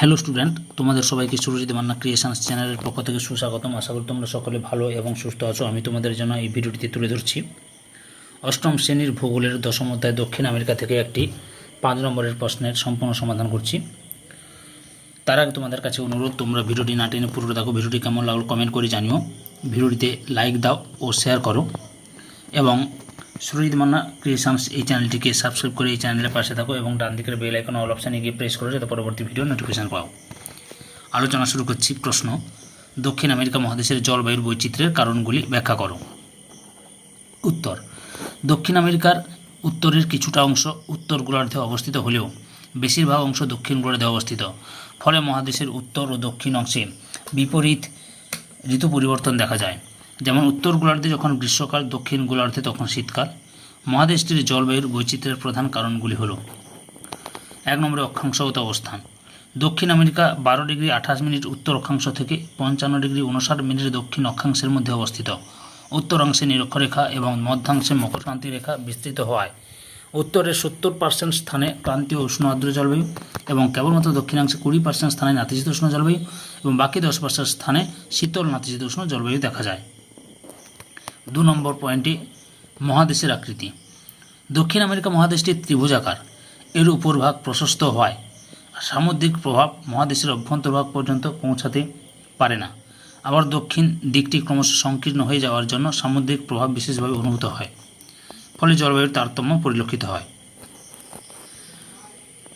Hello student তোমাদের সবাইকে Surajit Manna creations চ্যানেলের পক্ষ থেকে সুস্বাগতম। আশা করি তোমরা সকলে ভালো এবং সুস্থ আছো। আমি তোমাদের জন্য এই ভিডিওটিতে তুলে ধরছি। অষ্টম শ্রেণির ভূগোলের দশম অধ্যায় দক্ষিণ আমেরিকা থেকে একটি পাঁচ নম্বরের প্রশ্নের সম্পূর্ণ সমাধান করছি। তার আগে তোমাদের কাছে অনুরোধ, তোমরা ভিডিওটি না টেনে পুরো দেখো। ভিডিওটি কেমন লাগল কমেন্ট করে জানিও। ভিডিওটিতে লাইক দাও ও শেয়ার করো। এবং সুরজিৎ মান্না ক্রিয়েশনস এই চ্যানেলটিকে সাবস্ক্রাইব করে এই চ্যানেলের পাশে থাকো এবং ডান দিকের বেল আইকন অল অপশানে গিয়ে প্রেস করো যাতে পরবর্তী ভিডিও নোটিফিকেশন পাও। আলোচনা শুরু করছি প্রশ্ন, দক্ষিণ আমেরিকা মহাদেশের জলবায়ুর বৈচিত্র্যের কারণগুলি ব্যাখ্যা করো। উত্তর, দক্ষিণ আমেরিকার উত্তরের কিছুটা অংশ উত্তর গোলার্ধে অবস্থিত হলেও বেশিরভাগ অংশ দক্ষিণ গোলার্ধে অবস্থিত। ফলে মহাদেশের উত্তর ও দক্ষিণ অংশে বিপরীত ঋতু পরিবর্তন দেখা যায়। যেমন উত্তর গোলার্ধে যখন গ্রীষ্মকাল, দক্ষিণ গোলার্ধে তখন শীতকাল। মহাদেশটির জলবায়ুর বৈচিত্র্যের প্রধান কারণগুলি হল, এক নম্বরে অক্ষাংশগত অবস্থান। দক্ষিণ আমেরিকা বারো ডিগ্রি আঠাশ মিনিট, উত্তর অক্ষাংশ থেকে পঞ্চান্ন ডিগ্রি উনষাট মিনিট দক্ষিণ অক্ষাংশের মধ্যে অবস্থিত। উত্তরাংশে নিরক্ষরেখা এবং মধ্যাংশে মকরক্রান্তি রেখা বিস্তৃত হওয়ায়। উত্তরের সত্তর পার্সেন্ট স্থানে ক্রান্তীয় উষ্ণ আর্দ্র জলবায়ু এবং কেবলমাত্র দক্ষিণাংশে কুড়ি পার্সেন্ট স্থানে নাতিশীতোষ্ণ জলবায়ু এবং বাকি দশ পার্সেন্ট স্থানে শীতল নাতিশীতোষ্ণ জলবায়ু দেখা যায়। দু নম্বর পয়েন্টটি মহাদেশের আকৃতি। দক্ষিণ আমেরিকা মহাদেশটি ত্রিভুজাকার। এর উপরভাগ প্রশস্ত হওয়ায় সামুদ্রিক প্রভাব মহাদেশের অভ্যন্তরভাগ পর্যন্ত পৌঁছাতে পারে না। আবার দক্ষিণ দিকটি ক্রমশ সংকীর্ণ হয়ে যাওয়ার জন্য সামুদ্রিক প্রভাব বিশেষভাবে অনুভূত হয়। ফলে জলবায়ুর তারতম্য পরিলক্ষিত হয়।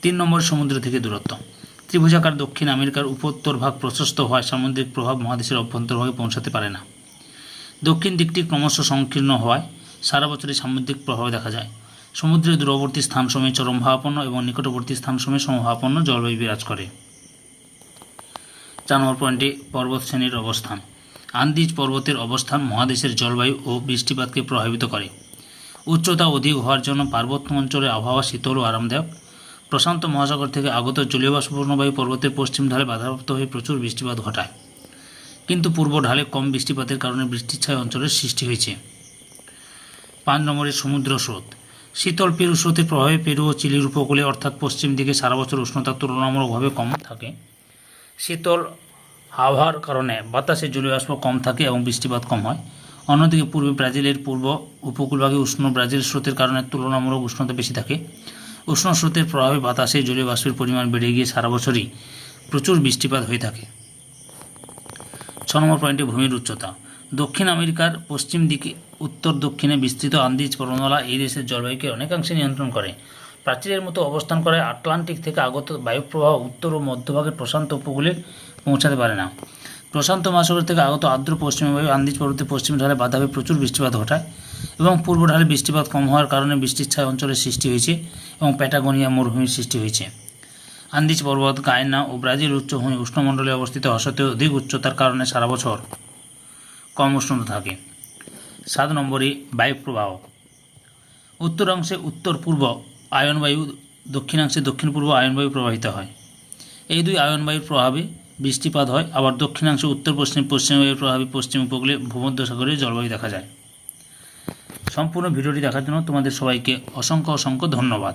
তিন নম্বর সমুদ্র থেকে দূরত্ব। ত্রিভুজাকার দক্ষিণ আমেরিকার উপোত্তর ভাগ প্রশস্ত হওয়ায় সামুদ্রিক প্রভাব মহাদেশের অভ্যন্তরভাগে পৌঁছাতে পারে না। দক্ষিণ দিকটি ক্রমশ সংকীর্ণ হওয়ায় সারা বছরই সামুদ্রিক প্রভাব দেখা যায়। সমুদ্রের দূরবর্তী স্থান স্থানসমূহে চরমভাবাপন্ন এবং নিকটবর্তী স্থান স্থানসমূহে সমভাবাপন্ন জলবায়ু বিরাজ করে। চার নম্বর পয়েন্টে পর্বত শ্রেণির অবস্থান। আন্দিজ পর্বতের অবস্থান মহাদেশের জলবায়ু ও বৃষ্টিপাতকে প্রভাবিত করে। উচ্চতা অধিক হওয়ার জন্য পার্বত্য অঞ্চলে আবহাওয়া শীতল ও আরামদায়ক। প্রশান্ত মহাসাগর থেকে আগত জলীয় বাষ্পপূর্ণ বায়ু পর্বতের পশ্চিম ঢালে বাধাপ্রাপ্ত হয়ে প্রচুর বৃষ্টিপাত ঘটায়। কিন্তু পূর্ব ঢালে কম বৃষ্টিপাতের কারণে বৃষ্টিচ্ছায় অঞ্চলের সৃষ্টি হয়েছে। পাঁচ নম্বরে সমুদ্র স্রোত। শীতল পেরু স্রোতের প্রভাবে পেরু ও চিলির উপকূলে, অর্থাৎ পশ্চিম দিকে সারা বছর উষ্ণতা তুলনামূলকভাবে কম থাকে। শীতল আবহাওয়ার কারণে বাতাসে জলীয় বাষ্প কম থাকে এবং বৃষ্টিপাত কম হয়। অন্যদিকে পূর্বে ব্রাজিলের পূর্ব উপকূলভাগে উষ্ণ ব্রাজিল স্রোতের কারণে তুলনামূলক উষ্ণতা বেশি থাকে। উষ্ণ স্রোতের প্রভাবে বাতাসে জলীয় বাষ্পের পরিমাণ বেড়ে গিয়ে সারা বছরই প্রচুর বৃষ্টিপাত হয়ে থাকে। ছ নম্বর পয়েন্টে ভূমির উচ্চতা। দক্ষিণ আমেরিকার পশ্চিম দিকে উত্তর দক্ষিণে বিস্তৃত আন্দিজ পর্বতমালা এই দেশের জলবায়ুকে অনেকাংশে নিয়ন্ত্রণ করে। প্রাচীরের মতো অবস্থান করে আটলান্টিক থেকে আগত বায়ুপ্রবাহ উত্তর ও মধ্যভাগের প্রশান্ত উপকূলে পৌঁছাতে পারে না। প্রশান্ত মহাসাগর থেকে আগত আর্দ্র পশ্চিম বায়ু আন্দিজ পর্বতের পশ্চিম ঢালে বাধা হয়ে প্রচুর বৃষ্টিপাত ঘটায় এবং পূর্ব ঢালে বৃষ্টিপাত কম হওয়ার কারণে বৃষ্টির ছায় অঞ্চলের সৃষ্টি হয়েছে এবং প্যাটাগোনিয়া মরুভূমির সৃষ্টি হয়েছে। আন্দিজ পর্বত, গায়না ও ব্রাজিল উচ্চভূমি উষ্ণমণ্ডলে অবস্থিত হওয়া অধিক উচ্চতার কারণে সারা বছর কম উষ্ণতা থাকে। সাত নম্বরে বায়ু প্রবাহ উত্তরাংশে উত্তর পূর্ব আয়নবায়ু, দক্ষিণাংশে দক্ষিণ পূর্ব আয়নবায়ু প্রবাহিত হয়। এই দুই আয়নবায়ুর প্রভাবে বৃষ্টিপাত হয়, আবার দক্ষিণাংশে উত্তর পশ্চিম পশ্চিম বায়ুর প্রভাবে পশ্চিম উপকূলে ভূমধ্যসাগরে জলবায়ু দেখা যায়। সম্পূর্ণ ভিডিওটি দেখার জন্য তোমাদের সবাইকে অসংখ্য অসংখ্য ধন্যবাদ।